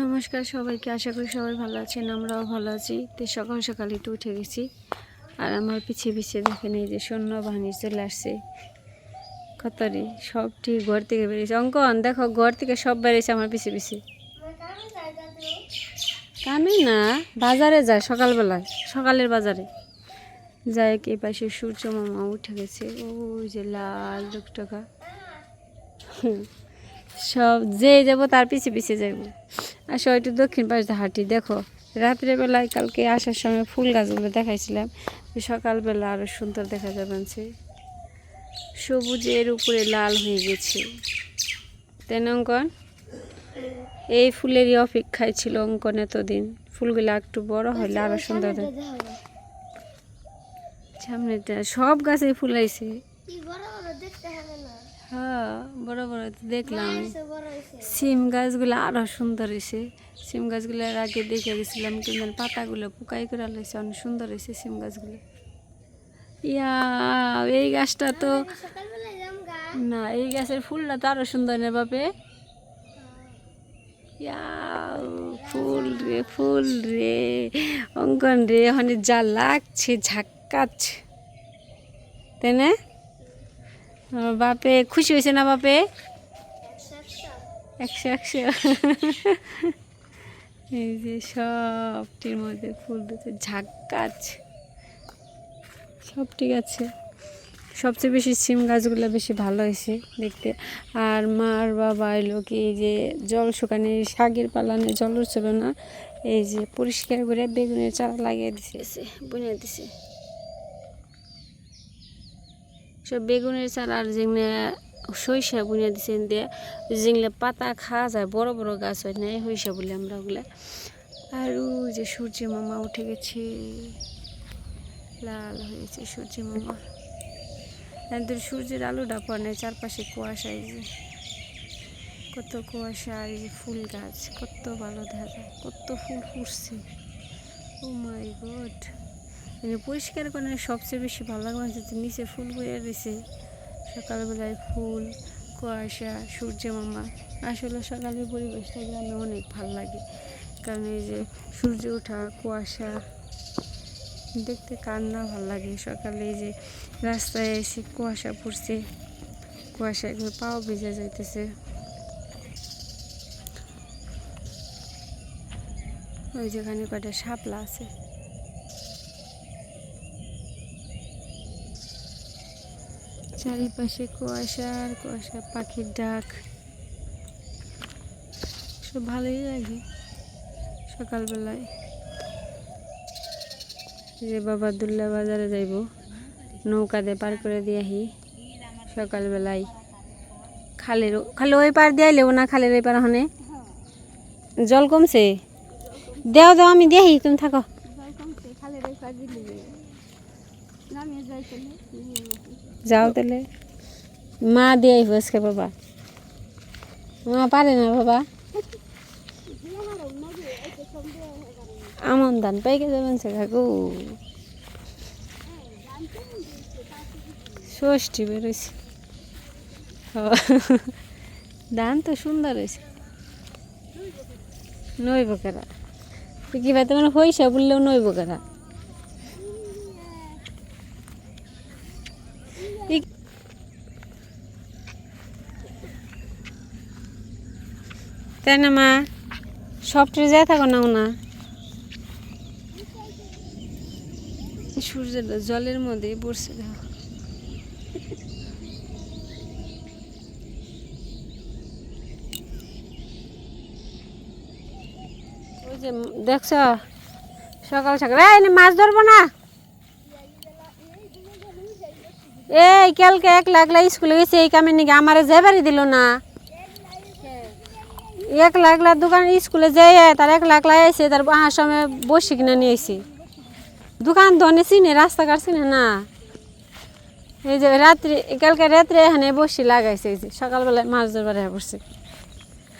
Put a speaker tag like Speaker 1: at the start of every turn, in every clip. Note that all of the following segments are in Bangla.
Speaker 1: নমস্কার সবাইকে, আশা করি সবাই ভালো আছেন, আমরাও ভালো আছি। তো সকাল সকাল একটু উঠে গেছি। আর আমার পিছিয়ে পিছিয়ে দেখেন এই যে সৈন্য বাহিনী চলে আসছে। কতরি, সব ঠিক ঘর থেকে বেরিয়েছে। অঙ্কন, দেখো ঘর থেকে সব বেরিয়েছে আমার পিছিয়ে পিছিয়ে কামে না, বাজারে যায় সকালবেলায়, সকালের বাজারে। যায় এই পাশে সূর্য মামা উঠে গেছে। ওই যে লাল টুকটাকা। সব যে যাব তার পিছে পিছে যাব আর একটু দক্ষিণ পাশ হাঁটি, দেখো। রাত্রেবেলায় কালকে আসার সময় ফুল গাছগুলো দেখাইছিলাম সকালবেলা আরও সুন্দর দেখা যাবে সে সবুজের উপরে লাল হয়ে গেছে। তাই না, অঙ্কন? এই ফুলেরই অপেক্ষায় ছিল অঙ্কন এতদিন। ফুলগুলো একটু বড় হলে আরও সুন্দর সামনেটা সব গাছে ফুল আইছে। হ্যাঁ বড় বড় তো দেখলাম। সিম গাছগুলো আরও সুন্দর হয়েছে। সিম গাছগুলো আগে দেখে গেছিলাম কিন্তু পাতাগুলো পুকাই করে লাইছে অনেক সুন্দর হয়েছে সিম গাছগুলো। ইয়া এই গাছটা তো না এই গাছের ফুলটা তো আরও সুন্দর না বাপে। ফুল রে ফুল রে অঙ্কন রে ওখানে যা লাগছে ঝাক্কাচ্ছে তাই না? বাপে, খুশি হয়েছে না বাপে? একশো একশো। এই যে সবটির মধ্যে ফুল দিতে ঝাক্কাচ সব ঠিক আছে। সবচেয়ে বেশি সিম গাছগুলো বেশি ভালো হয়েছে দেখতে। আর মার বাবা এলো কি এই যে জল শুকানে, শাকের পালানে জল ছিল না? এই যে পরিষ্কার করে বেগুনের চারা লাগিয়ে দিছে বুনে দিছে। সব বেগুনের চাল আর যেগুলো সরিষা বুনে দিছেন দিয়ে যেগুলো পাতা খাওয়া যায়, বড় বড় গাছ হয় না হইসা বলি আমরা ওগুলা। আর ওই যে সূর্য মামা উঠে গেছে। লাল হয়েছে সূর্য মামা। একদম সূর্যের আলোটা পড়ে চারপাশে কুয়াশা, এই যে কত কুয়াশা আর এই যে ফুল গাছ, কত ভালো দেখা যায়, কত ফুল ফুটছে। ও মাই গড পরিষ্কার করে সবচেয়ে বেশি ভালো লাগে যে নিচে ফুল বয়ে রয়েছে সকালবেলায় ফুল, কুয়াশা, সূর্য মামা। আসলে সকালের পরিবেশটা গ্রামে অনেক ভালো লাগে। কারণ এই যে সূর্য ওঠা, কুয়াশা, দেখতে কার না ভালো লাগে। সকালে এই যে রাস্তায় এসে কুয়াশা পড়ছে, কুয়াশা একদম পাও ভিজে যাইতেছে। ওই যেখানে কয়টা শাপলা আছে। চারিপাশে কুয়াশা আর কুয়াশা, পাখির ডাক। সব ভালোই লাগে সকালবেলায়। যে বাবা দুল্লা বাজারে যাইব নৌকাতে পার করে দিয়ে আহি সকালবেলায় খালের খালে ওই পার দিয়ে আইলেও না খালের ওই পার হনে? জল কমছে? দেও দেও, আমি দিয়ে তুমি থাকো। যাও তাহলে। মা দিয়ে আইব আজকে বাবা। মা পারে না বাবা। আমন ধান পাইকে যাবেন সে কাকু। ষষ্ঠী বেরোইছে ধান তো সুন্দর হয়েছে নইব কেরা? কি ভাই, তোমার হইসা বললেও নইব কেরা? তাই না মা? সবটাই যায় থাকো না। সূর্যের জলের মধ্যে পড়ছে দেখো। ওই যে দেখছ? সকাল সকাল। এই মাছ ধরবো না? এই কালকে এক লাগলা স্কুলে গেছে এই কামে নাকি আমারে যাবারই দিল না? এক লাগলা দোকান স্কুলে যাই তার এক লাগলা এসে তার আসার সময় বসে কিনা নিয়ে এসে দোকান ধনে চিনে রাস্তাঘাট চিনে না। এই যে রাত্রি কালকে রাত্রে এখানে বসে লাগাইছে এই যে সকালবেলায় মাছ ধরবার পড়ছে।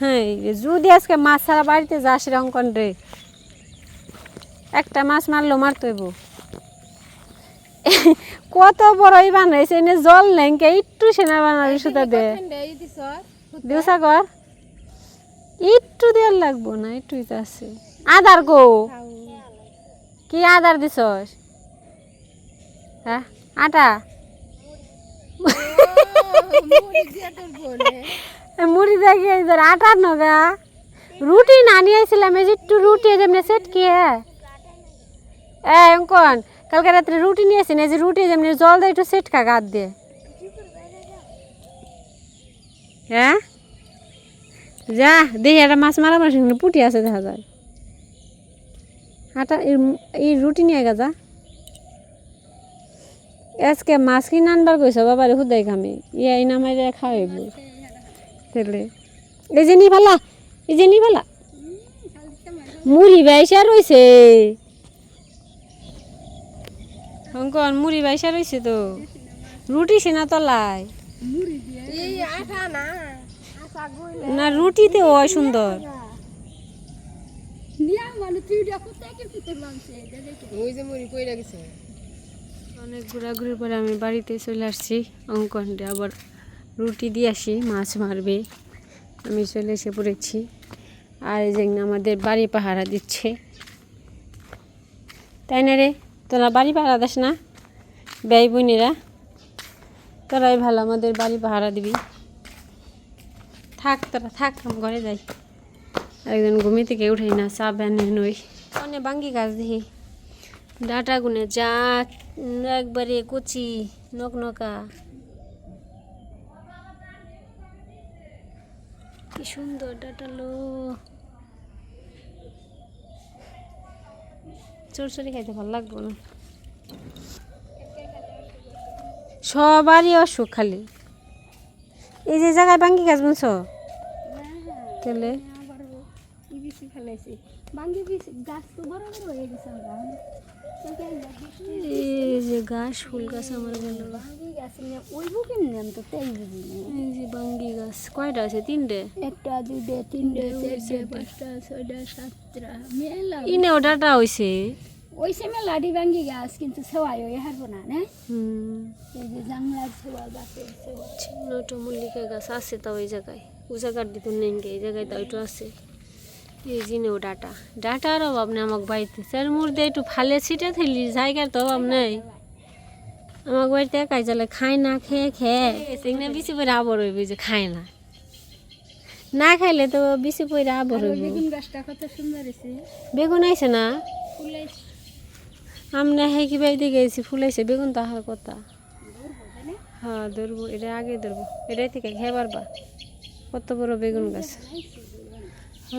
Speaker 1: হ্যাঁ যদি আজকে মাছ ছাড়া বাড়িতে যাস রঙ্কন রে? একটা মাছ মারলো মারতে হইব। কত বড় বড়ই বানাইছে এনে জল নেই একটু সেনা বানাবি সুতা দে। দিউসা কর। একটু দেওয়ার লাগবো না একটুই তো আছে। আদার গো। কি আদার দিছস? হ্যাঁ আটা? মুড়ি দেখি ইধার আটা নগা রুটি না নিয়ে আসছিলাম এই একটু রুটি যেমনি সেট কি হ্যাঁ। অঙ্কন, কালকে রাত্রে রুটি নিয়ে আসি না যে রুটি যেমনি জল দিয়ে একটু সেট খা গাত দিয়ে। হ্যাঁ? যা দেখি একটা মাছ মারা মাছ পুটি আছে দেখা যায়। আটা এই- রুটি নিয়ে গা যা। আজকে মাছ কিনে আনবার কইছ বাবারে হুদাই খামি ইয়াই নামাই খাওয়াইব। তেলে। এই যে নি ভালা এই যে নি ভালা মুড়ি বাইসা রইছে। অঙ্কন মুড়ি বাইসা রইছে তো। রুটি সেনা তলায়। না রুটিতে হয় সুন্দর
Speaker 2: ওই যে মরি কইরা গেছে।
Speaker 1: অনেক ঘোরাঘুরির পরে আমি বাড়িতে চলে আসছি অঙ্কনটা আবার রুটি দিয়ে আসি মাছ মারবে। আমি চলে এসে পড়েছি। আর এই যে আমাদের বাড়ি পাহারা দিচ্ছে। তাই না রে? তোরা বাড়ি পাহারা দাস না? ব্যয় বোনেরা তোরাই ভালো আমাদের বাড়ি পাহারা দিবি। থাক তোরা থাক আমি ঘরে যাই। একজন ঘুমি থেকে উঠাই না চা ব্যানে নই। অনেক বাঙ্গি গাছ দেখি। ডাটা গুনে যা একবারে কচি নকনকা কি সুন্দর ডাটালো চরচরি খাইতে ভালো লাগবো না। সবারই অসুখ খালি। এই যে জায়গায় বাঙ্গি গাছ বুঝছ তাহলে এই যে গাছ ফুল গাছ আমার গেল এই যে বাঙ্গি গাছ। কয়টা আছে? তিনটে?
Speaker 2: একটা দুইটা তিনটা চারটা পাঁচটা ছয়টা সাতটা। মেলা।
Speaker 1: ইনেও ডাটা হইছে?
Speaker 2: ওই সে মেলাডি ভাঙ্গি গাছ কিন্তু সেওয়াই ওই হারবো না না?
Speaker 1: হুম।
Speaker 2: এই যে জাংলার সেওয়া গাছের সেওয়া।
Speaker 1: ছোট মল্লিকা গাছ আছে তাও ওই জায়গায়। ও জায়গার দিতে নেই এই জায়গায় তাও একটু আছে। এই জিনেও ডাটা। ডাটার অভাব নেই আমাকে বাড়িতে। স্যার মুর দিয়ে একটু ফালে ছিটে থাকলি জায়গার তো অভাব নেই। আমার বাড়িতে একাই চলে খায় না খেয়ে খেয়ে। সেখানে বেশি পরে আবর হইবে যে খায় না। না খাইলে তো বেশি পরে আবর হইব।
Speaker 2: বেগুন গাছটা কত সুন্দর
Speaker 1: বেগুন আইছে না? আমরা হে কি বাড়িতে গেছি ফুলাইছে। বেগুন তাহার কথা। হ্যাঁ ধরবো এটা আগে ধরবো এটাই থেকে খেয়ে পারবা কত বড় বেগুন গাছ।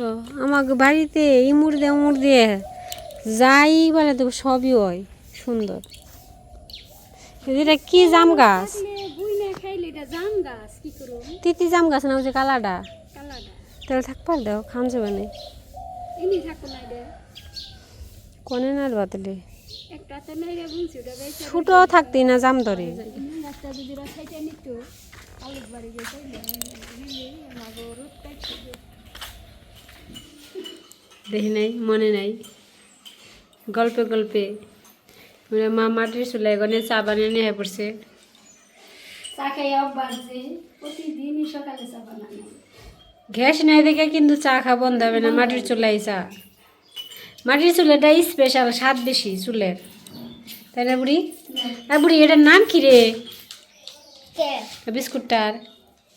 Speaker 1: ও আমাকে বাড়িতে ইমুর দিয়ে উমুর দিয়ে যাই বলে তো সবই হয় সুন্দর। এটা কি জাম গাছ? তিতি জাম গাছ না ওই যে কালাডা? তাহলে থাকবার দাও খান যাবে না।
Speaker 2: থাকো
Speaker 1: কনে না বাতলে? ছোট থাকতেই না জাম ধরে। দেখি নাই মনে নাই। গল্পে গল্পে। মা মাটির চুলায় গনে চা বানিয়ে নিয়ে পড়ছে।
Speaker 2: চা খাই অভ্যাস প্রতিদিনই সকালে চা বানানো।
Speaker 1: গ্যাস নাই দেখে কিন্তু চা খাওয়া বন্ধ হবে না মাটির চুলাই চা। মাটির চুলাটা স্পেশাল স্বাদ বেশি চুলের। তাই না বুড়ি? আর বুড়ি এটার নাম কি রে? বিস্কুটটার।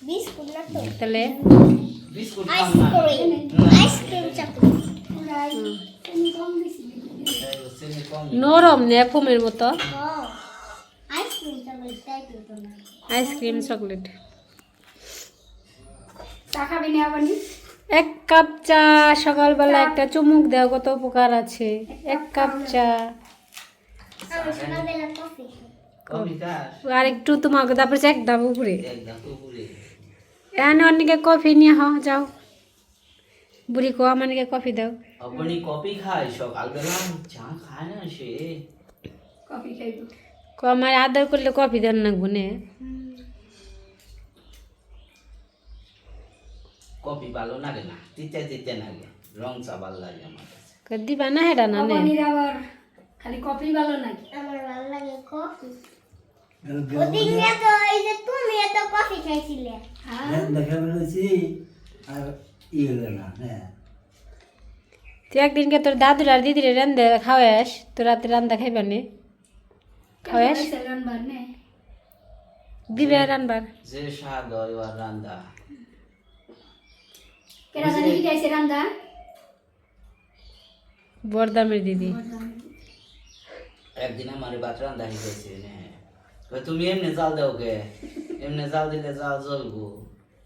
Speaker 3: বিস্কুট না তো।
Speaker 1: তাহলে?
Speaker 3: আইসক্রিম। আইসক্রিম
Speaker 2: দিছি
Speaker 1: নরম নে ফোমের মতো
Speaker 3: ice cream chocolate.
Speaker 1: Ice cream? এক কাপ চা সকালবেলা একটা চুমুক দেওয়া কত উপকার আছে। এক কাপ চা। আর একটু তোমাকে তারপরে চেক দাও উপরে। এখানে অনেকে কফি নিয়ে হ যাও। বুড়ি কো আমাকে কফি দাও।
Speaker 4: আপনি কফি খায় সকালবেলা চা খায় না সে?
Speaker 2: কফি খাইব।
Speaker 1: কো আমার আদর করলে কফি দেন না। গুনে
Speaker 4: কফি ভালো লাগে না তিতে তিতে লাগে রং চা ভালো লাগে আমার কাছে।
Speaker 1: দিবা না হেডা না নে?
Speaker 2: অবনির আবার খালি কফি ভালো নাকি
Speaker 3: আমার ভালো লাগে কফি।
Speaker 1: একদিনকে তোর দাদুর আর দিদির রান্দে খাওয়াস তোর রাতে রান্দা খাইবানি খাওয়াস? দিবে আর রানবার
Speaker 4: যে স্বাদ হয় ওর রান্দা
Speaker 1: বরদামের দিদি।
Speaker 4: একদিন আমার ভাত রান্দা শিখেছে কই তুমি এমনি জাল দাও কে? এমনি জাল দিলে জাল জ্বলবো।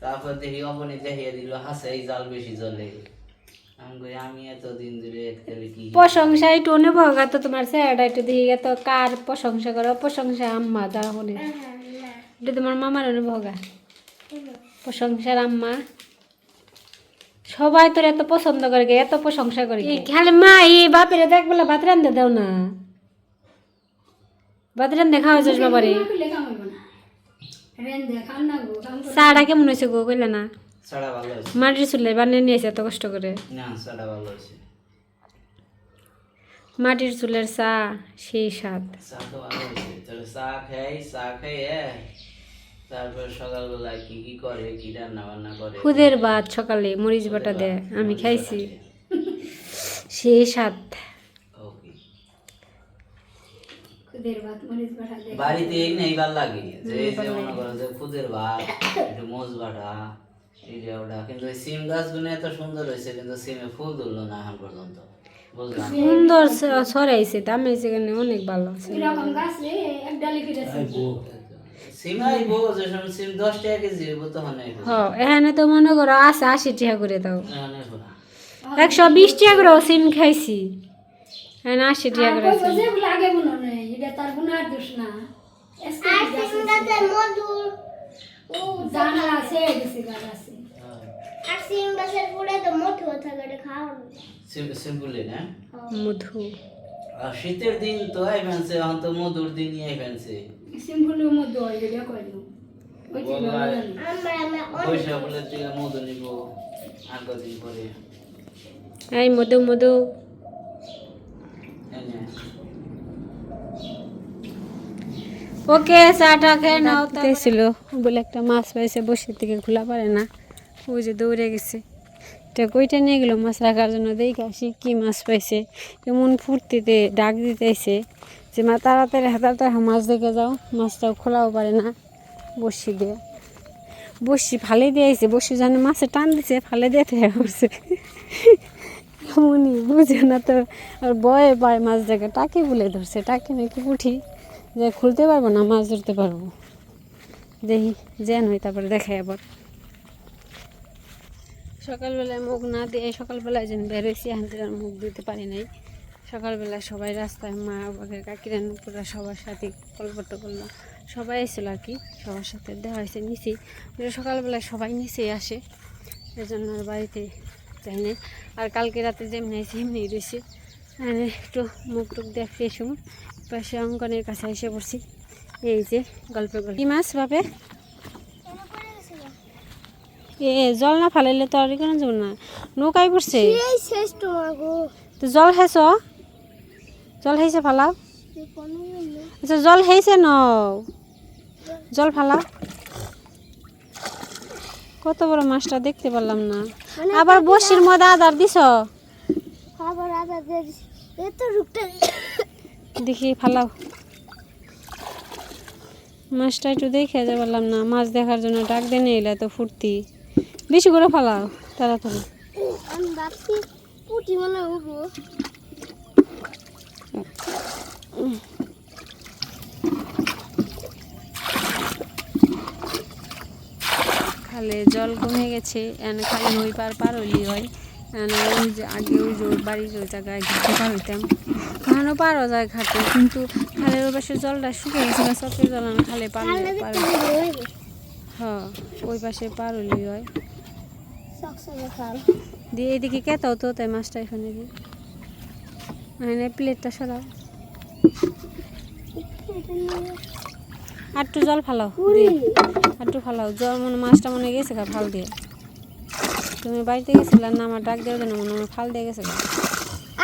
Speaker 4: তারপর দেখি অপনি দেখিয়ে দিল হাসে এই জাল বেশি জ্বলে। আমি কই আমি এতদিন ধরে তাহলে কি
Speaker 1: প্রশংসা একটু অনেক ভগা তো তোমার স্যারটা একটু দেখি তো কার প্রশংসা করো? প্রশংসা আম্মা যা হলে এটা তোমার মামার অনেক ভগা প্রশংসার আম্মা। সবাই তোর এত পছন্দ করে গে, এত প্রশংসা করে খালি মা এই বাপের দেখ বলে ভাত রান্ধে দাও না। রান্ধে খাওয়া যাস বাবারে চাটা কেমন হয়েছে গো কইলে না?
Speaker 4: সাড়া ভালো হয়েছে।
Speaker 1: মাটির চুলে বানিয়ে নিয়েছে এত কষ্ট করে।
Speaker 4: না সাড়া ভালো হয়েছে।
Speaker 1: মাটির চুলের চা সেই স্বাদ।
Speaker 4: চা তো ভালো হয়েছে। তাহলে চা খাই তারপর সকালবেলা কি কি করে কি রান্না বান্না করে?
Speaker 1: খুদের ভাত সকালে মরিচ বাটা দেয় আমি খাইছি। সেই স্বাদ
Speaker 4: ওকে বাড়িতে এই নেই ভালো লাগে। যে যে মনে করো যে খুদের ভাত একটু মোজ বাটা এইটা ওটা। কিন্তু ওই সিম গাছগুলো এত সুন্দর হয়েছে কিন্তু সিমে ফুল ধরলো না এখন পর্যন্ত।
Speaker 1: সুন্দর সরাইছে দাম হয়েছে কেন অনেক ভালো এখানে তো মনে করো আছে আশি টাকা করে দাও। একশো বিশ টাকা করে সিম খাইছি। করে আছে।
Speaker 3: মধুর আর সিম গাছের পুরে তো মধু থাকে
Speaker 4: সিম- না?
Speaker 1: মধু।
Speaker 4: আর শীতের দিন তো এখন তো মধুর পয়সা বলে থেকে মধু নিব আর কদিন পরে।
Speaker 1: এই মধু মধু
Speaker 4: এনে
Speaker 1: ওকে চাটা খেয়ে নাও ছিল বলে একটা মাছ পাইছে বসে থেকে খোলা পারে না। ওই যে দৌড়ে গেছে। এটা কইটা নিয়ে গেলো? মাছ রাখার জন্য দেখে আসি কী মাছ পাইছে। এমন ফুর্তিতে ডাক দিতেছে যে মা তাড়াতাড়ি হাতাতে মাছ দেখে যাও। মাছটাও খোলাও পারে না। বসি দিয়ে। বসি ফালে দিয়েছে বসি জানে মাছে টান দিছে ফালে দিয়ে থেকে করছে এমনই বুঝে না তো। আর বয়ে পায় মাছ দেখে। টাকি বলে ধরছে টাকি নাকি পুঠি। যে খুলতে পারব না, মাছ ধরতে পারব। দেখি জ্যান হই তারপরে দেখাই আবার। সকালবেলায় মুখ না দিয়ে, সকালবেলায় যেন বেরোইছি হাতে আর মুখ দিতে পারি নাই। সকালবেলায় সবাই রাস্তায়, মা বাবাকে কাকিরা নুপুরা সবার সাথে গল্প করল সবাই এসেছিল আর কি, সবার সাথে দেওয়া হয়েছে নিচেই সকালবেলায় সবাই নিচেই আসে এই জন্য আর বাড়িতে যাই নাই। আর কালকে রাতে যেমনি আছে এমনি রয়েছে একটু মুখ টুক ফ্রেশ হব পাশে অঙ্কনের কাছে এসে পড়ছি। এই যে গল্পে গল্প। কি মাছ বাপে? এ জল না ফালাইলে তো আর কোনো যাব না। নৌকায় পড়ছে? তো জল খাইছ? জল খাইছে ফালাও। আচ্ছা জল খাইছে ন? জল ফালাও। কত বড় মাছটা দেখতে পারলাম না। আবার বসির মধ্যে আদার দিছ?
Speaker 3: আবার আদা দিয়ে দিছি। এ তো রূপটা
Speaker 1: দেখি ফালাও। মাছটা একটু দেখে যা পারলাম না, মাছ দেখার জন্য ডাক দেনে এলে তো ফুর্তি বেশি করে ফালাও, তাড়াতাড়ি। খালে জল কমে গেছে, এনে খালি নই পার পার হইলি হয়। ওই যে আগে ওই জায়গায় পার হইতাম। এখনও যায় ঘাটে? কিন্তু খালের পাশে জলটা শুকিয়ে গেছে না জল আমি খালে পার পার হ্যাঁ ওই পাশে পার হইলি হয়। দিয়ে এদিকে কেতাও তো, তাই মাছটা এখানে দিয়ে এনে প্লেটটা সরাও। একটু জল ফালাও একটু ফালাও, জল মানে মাছটা মনে গেছে ফাল দিয়ে। তুমি বাড়িতে গেছিলে না আমার ডাক দেওয়ার জন্য মনে হয় ফাল দিয়ে গেছে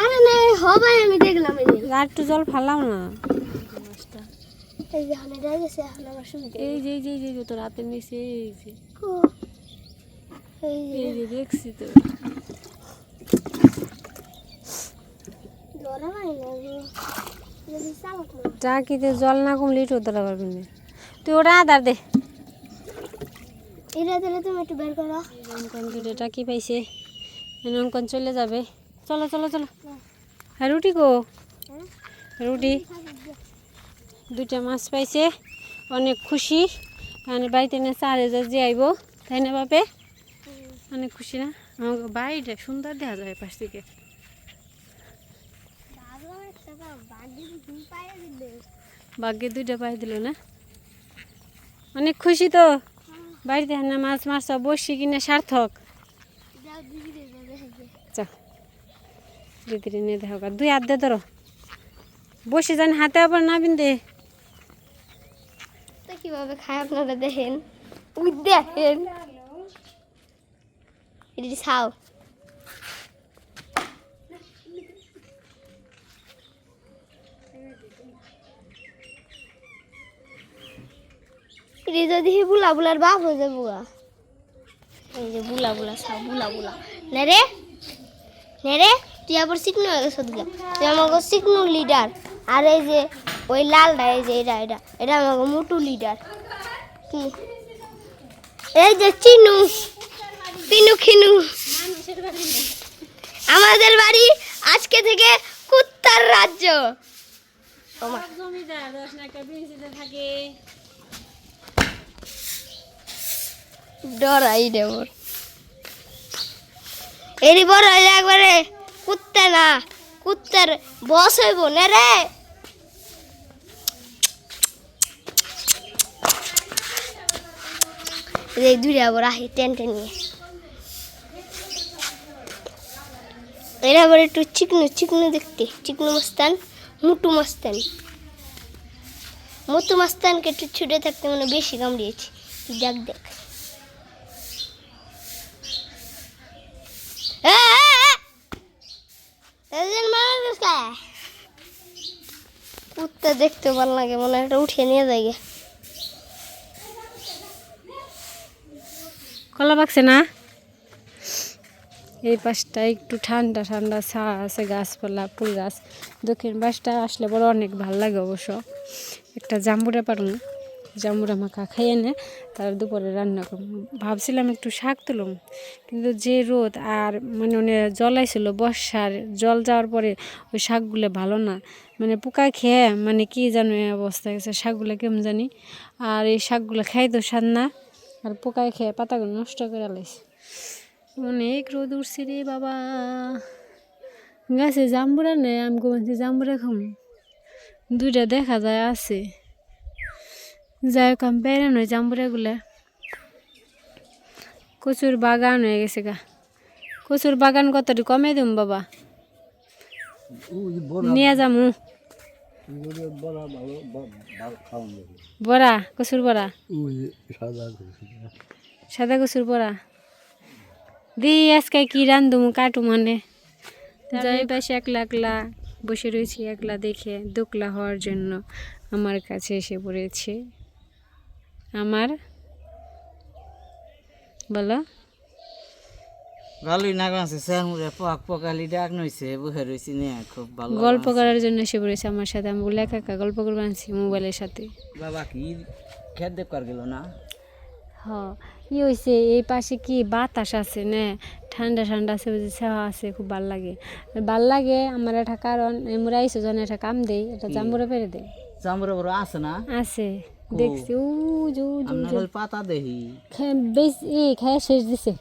Speaker 3: আরে না হবাই আমি দেখলাম।
Speaker 1: আর একটু জল ফালাও না।
Speaker 3: এই যে
Speaker 1: এই যে এই যে যে তোর হাতের নিচে এই যে।
Speaker 3: এই যে।
Speaker 1: দেখছি তো।
Speaker 3: না। না
Speaker 1: টাকিতে জল না কমলে ইটো ধরা পারবি না। তুই ওটা আদার দে।
Speaker 3: এটা দিলে তুমি একটু বের করো।
Speaker 1: অঙ্কন দুটো টাকি পাইছে অঙ্কন চলে যাবে। চলো চলো চলো। হ্যাঁ। রুটি গো? রুটি। দুইটা মাছ পাইছে। অনেক খুশি। মানে বাড়িতে না চার হাজার যে আইব তাই না বাপে? অনেক খুশি না? আমাকে বাড়িটা সুন্দর দেখা যায় পাশ থেকে। ভাগ্যে দুইটা পাই দিল না? অনেক খুশি তো? বাড়িতে না মাছ মাছ সব বসি কিনা সার্থক।
Speaker 3: যাও দিদি রে দেখে
Speaker 1: চা দিদিরে নিয়ে দেখা দুই হাত দে ধরো। বসে যান হাতে আবার না বিন্দে
Speaker 3: কীভাবে খায় আপনারা দেখেন? দেখেন। এটি খাও এই যে রে রে লিডার আর এই যে ওই লালটা, এই যে এটা এটা এটা আমাকে মোটু লিডার কি? এই যে চিনু চিনু খিনু। আমাদের বাড়ি আজকে থেকে কুত্তার রাজ্য।
Speaker 1: জমিদার থাকে।
Speaker 3: ডরাই রে ওর। এরই বড় হইলে একবারে কুত্তা না, কুত্তার বস হইব না রে। এই দূরে আবার আহি টেন্টে নিয়ে। এরা আবার একটু চিকনো চিকনো দেখতে, চিকনো মাস্তান, মুটু মাস্তান। মুটু মাস্তানকে একটু ছুটে থাকতে মানে বেশি কামড়িয়েছি। দেখ দেখ। কুত্তা দেখতে ভালো লাগে, মনে একটা উঠিয়ে নিয়ে গে।
Speaker 1: কলা পাকছে না? এই পাশটা একটু ঠান্ডা ঠান্ডা ছা আছে গাছপালা, ফুল গাছ। দক্ষিণ পাশটা আসলে বড় অনেক ভালো লাগে অবশ্য। একটা জাম্বুরা পারুন। জাম্বুরা মাখা খাইয়ে নে, তার দুপুরে রান্না করব। ভাবছিলাম একটু শাক তুলুম, কিন্তু যে রোদ আর মানে মানে জলাইছিল বর্ষার, জল যাওয়ার পরে ওই শাকগুলো ভালো না। মানে পোকা খেয়ে মানে কি জানো এই অবস্থা গেছে শাকগুলো কেমন জানি। আর এই শাকগুলো খাই তো স্বাদ না, আর পোকায় খেয়ে পাতাগুলো নষ্ট করে লাইছে। অনেক রোদ উঠছে রে বাবা। গাছে জাম্বুরা নেই আমি বলছি জাম্বুরা খাম দুইটা দেখা যায় আছে। যাই হোক আমি বেড়ে নয় জাম্বুরাগুলা কচুর বাগান হয়ে গেছে গা। কচুর বাগান কতটি কমে দিম বাবা। নিয়ে যামু। বড়া কচুর বড়া? সাদা কচুর বড়া। দি আজকে কি রান্ধুম কাটু মানে যাই পাশে একলা একলা বসে রয়েছি একলা দেখে দোকলা হওয়ার জন্য আমার কাছে এসে পড়েছে। আমার বলো।
Speaker 4: ভালোই না গাছে স্যার পাক পকালি ডাক নইছে বহে রইছি নে খুব ভালো
Speaker 1: গল্প করার জন্য এসে পড়েছে আমার সাথে আমি বলে একা গল্প করব আনছি মোবাইলের সাথে।
Speaker 4: বাবা কি খেত দেখ কর গেল না?
Speaker 1: হ কি হয়েছে এই পাশে কি বাতাস আছে না? ঠান্ডা ঠান্ডা আছে বুঝি ছাওয়া আছে খুব ভালো লাগে। ভালো লাগে আমার একটা কারণ আমরা আইসো জন একটা কাম দেই এটা জাম্বুরে পেরে দেয়
Speaker 4: চামড়া বড় আছে না?
Speaker 1: আছে। দেখছি উ জু জু
Speaker 4: পাতা
Speaker 1: খে- বেশ ই খেয়ে শেষ দিছে।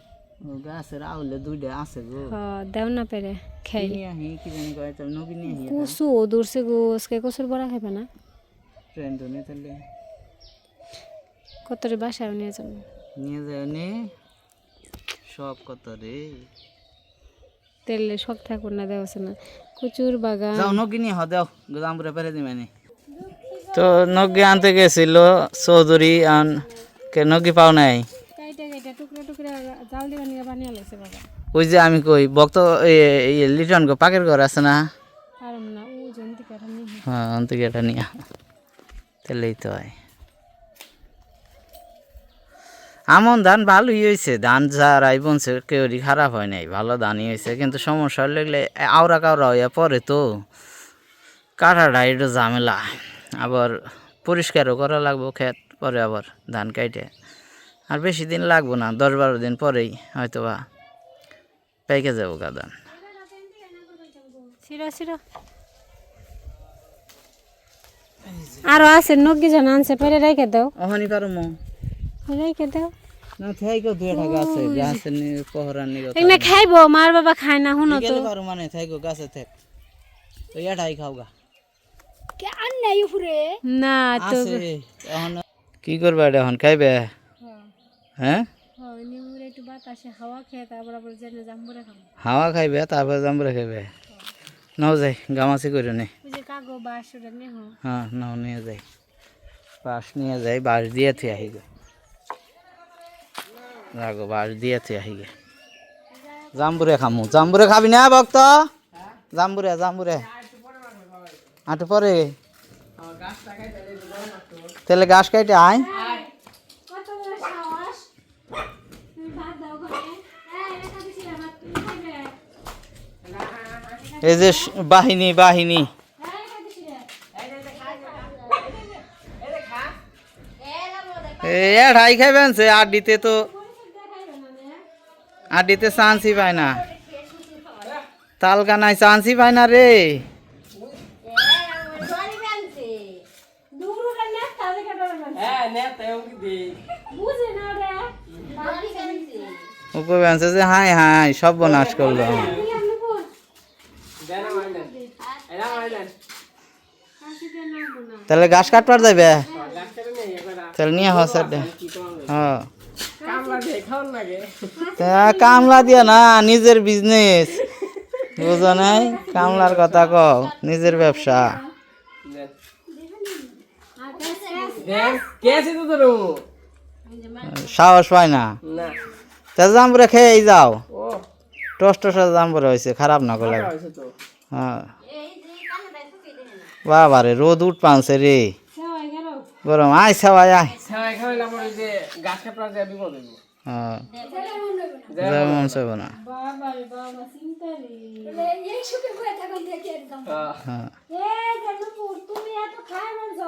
Speaker 4: ও গাছের আউলে দুইটা আছে গো।
Speaker 1: হ দেও না পেরে খাই।
Speaker 4: আহি কি জানি কয় তো নবী নিয়ে আহি
Speaker 1: কচু দূরছে গো আজকে কচুর বড়া খাবে না।
Speaker 4: ট্রেন তো নিয়ে তাহলে
Speaker 1: কত রে বাসায় নিয়ে যাব।
Speaker 4: নিয়ে যায় নে। সব কত রে
Speaker 1: তেলে শখ ঠাকুর না দেওয়া আছে না। কচুর বাগান।
Speaker 4: যাও নগি নিয়ে হ দেও জামপুরে পেরে দিবে নি। তো নগি আনতে গেছিল চৌধুরী আন কে নগি পাও নাই? ওই যে আমি কই ভক্ত লিটন গো পাকের ঘর আছে না? হ্যাঁ এটা নিয়ে। তাহলেই তো হয়। আমন ধান ভালোই হয়েছে ধান যারাই বনছে কেউরই খারাপ হয় নাই ভালো ধানই হয়েছে কিন্তু সমস্যা লাগলে আওরা কাউরা হইয়া পরে তো। কাটাটা একটু ঝামেলা। আবার পরিষ্কারও করা লাগবো ক্ষেত পরে আবার ধান কাইটে। আর বেশি দিন লাগবো না দশ বারো দিন পরেই হয়তো বা পেকে যাব গা ধান।
Speaker 2: ছিড়ো ছিড়ো। আরও আছে নগ্গি জন আনছে পরে রেখে দাও।
Speaker 4: ওখানি পারো মো।
Speaker 2: রেখে দাও।
Speaker 4: না থাইকো দুই একটা গাছে গাছের নিয়ে পহরার নিয়ে
Speaker 2: এগুলো খাইবো মার বাবা খায় না শুনো তো।
Speaker 4: বিকেলে পারো মানে থাইকো গাছে থাক। তো এটাই খাও গা
Speaker 2: না তো
Speaker 4: এখন কি করবে এখন? খাইবে? হ্যাঁ।
Speaker 2: একটু বাতাসে হাওয়া
Speaker 4: খাইবে তারপরে জাম্বুরা খাইবে। নাও যাই গামাছি করে নে। হ্যাঁ নাও নিয়ে যাই। বাঁশ নিয়ে যাই বাঁশ দিয়ে থুই আহি গে রাগো বাঁশ দিয়ে থুই আহি গে জাম্বুরে খামু। জাম্বুরে খাবি না ভক্ত? জাম্বুরে জাম্বুরে। আটু পরে। তাহলে গাছ কাইটে আয়। এই যে বাহিনী বাহিনী। এই আড়াই খাইবেন সে আড্ডিতে তো আড্ডিতে চান্সই পায় না। তালকা নাই চান্সই পায় না রে। ওকে বেঞ্চে যে হাই হাই সব বনাশ করল। তাহলে গাছ কাটবার যাবে তাহলে নিয়ে হস হ্যাঁ। কামলা দিয়া না নিজের বিজনেস বুঝো নাই? কামলার কথা কও নিজের ব্যবসা। সাহস পায় না। তা জাম্বুরে খেয়েই যাও। টস টসা জাম্বুরে হয়েছে খারাপ না
Speaker 5: গলা
Speaker 4: হ্যাঁ। বাবা রে রোদ উঠ পানছে রে। গরম আয় সবাই আয়।
Speaker 5: সবাই
Speaker 4: খাওয়াইলাম যেমন চাইব না হ্যাঁ
Speaker 2: তুমি এত খায় মানছো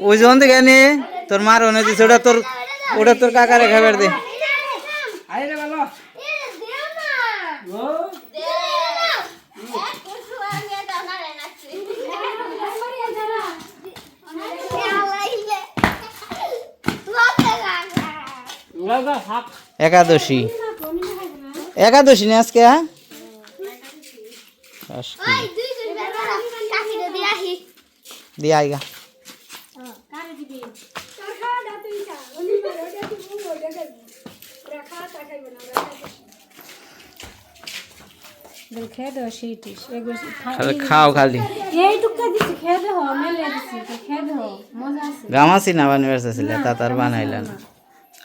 Speaker 4: ওই জন থেকে নে তোর মার দিছে ওটা তোর ওটা তোর কাকারে খাবার দে। একাদশী। একাদশী না আজকে হ্যাঁ? দিয়ে আইগা
Speaker 2: খেয়ে
Speaker 4: খালি খাও। খালি।
Speaker 2: এইটুকু দিছি খেয়ে দেও মেলে দিছি খেয়ে দেও মজা আছে।
Speaker 4: গামাসি না বানিয়ে ছিল তা তার বানাইল না।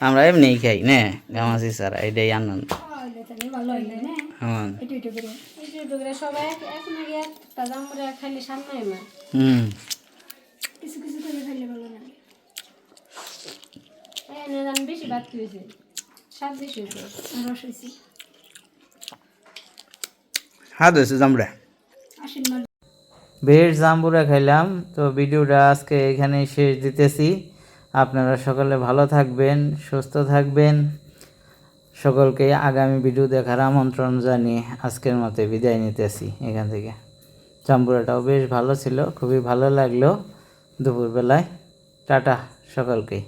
Speaker 4: আমরা এমনি খাই নে গামাসি ছাড়া এটাই আনন্দ।
Speaker 2: খাইলে না বেশি বাদ হয়েছে। স্বাদ বেশি হয়েছে রস হয়েছে।
Speaker 4: হাত হয়েছে জামড়া বেশ জাম্বুরা খাইলাম, তো ভিডিওটা আজকে এখানেই শেষ দিতেছি। আপনারা সকলে ভালো থাকবেন, সুস্থ থাকবেন। সকলকে আগামী ভিডিও দেখার আমন্ত্রণ জানিয়ে আজকের মতো বিদায় নিতেছি এখান থেকে। জাম্বুরাটাও বেশ ভালো ছিল, খুবই ভালো লাগল। দুপুরবেলায়, টাটা সকলকে।